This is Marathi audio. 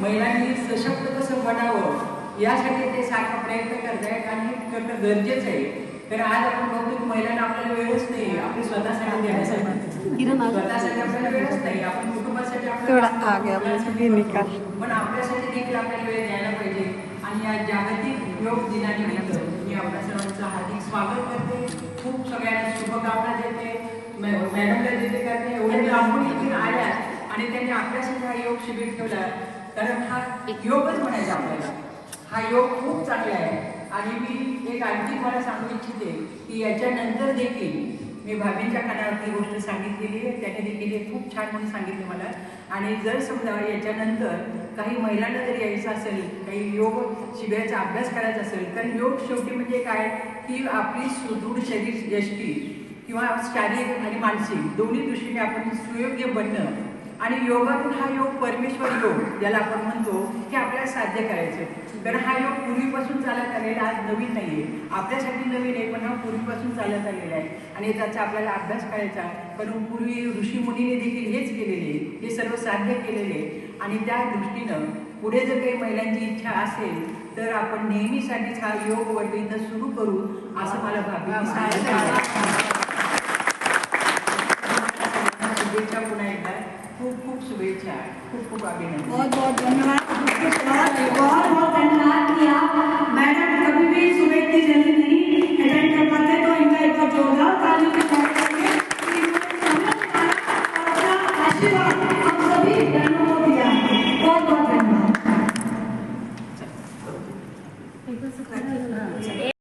महिलांनी सशक्त कसं बनावं यासाठी ते सारखा प्रयत्न करतायत आणि हे करणं गरजेचं आहे. तर आज आपण बघतो की महिलांना आपल्याला वेळच नाही आपली स्वतःसाठी देण्यासाठी. स्वतःसाठी आपल्याला वेळच नाही आपण कुटुंबासाठी आपल्याला पण आपल्यासाठी देखील आपल्याला वेळ द्यायला पाहिजे आणि या जागतिक योग दिनानिमित्त मी आपल्या सर्वांचं हार्दिक स्वागत करते. खूप सगळ्यांना शुभकामना देते. मॅडमला देते कारण एवढ्या लांबून इथे आल्या आणि त्यांनी आपल्यासाठी हा योग शिबिर ठेवला. कारण हा एक योगच म्हणायचा आपल्याला. हा योग खूप चांगला आहे. आणि मी एक आणखी मला सांगू इच्छिते की याच्यानंतर देखील मी भाभींच्या कानावरती गोष्ट सांगितलेली आहे. त्याने देखील हे खूप छान म्हणून सांगितलं मला. आणि जर समजा याच्यानंतर काही महिलांना जर यायचं असेल काही योग शिबिराचा अभ्यास करायचा असेल कारण योग शेवटी म्हणजे काय? की आपली सुदृढ शरीर यष्टी किंवा शारीरिक आणि मानसिक दोन्ही दृष्टीने आपण सुयोग्य बनणं आणि योगातून हा योग परमेश्वर योग ज्याला आपण म्हणतो हे आपल्याला साध्य करायचं कारण हा योग पूर्वीपासून चालत आलेला आज नवीन नाहीये आपल्यासाठी नवीन आहे पण हा पूर्वीपासून चालत आलेला आहे आणि त्याचा आपल्याला अभ्यास करायचा आहे. पण पूर्वी ऋषी मुनीने देखील हेच केलेले आहे. हे सर्व साध्य केलेले आहे. आणि त्या दृष्टीनं पुढे जर काही महिलांची इच्छा असेल तर आपण नेहमीसाठीच हा योग वर्ग इथं सुरू करू असं मला शुभेच्छा पुन्हा एकदा खूब खूब शुभेच्छाएँ खूब खूब अभिनंदन बहुत बहुत धन्यवाद। बहुत बहुत धन्यवाद कि मैडम कभी भी सुबह इतनी जल्दी नहीं। अटेंड कर पाते तो इनका एक बार जोरदार तालियों के साथ Thank you.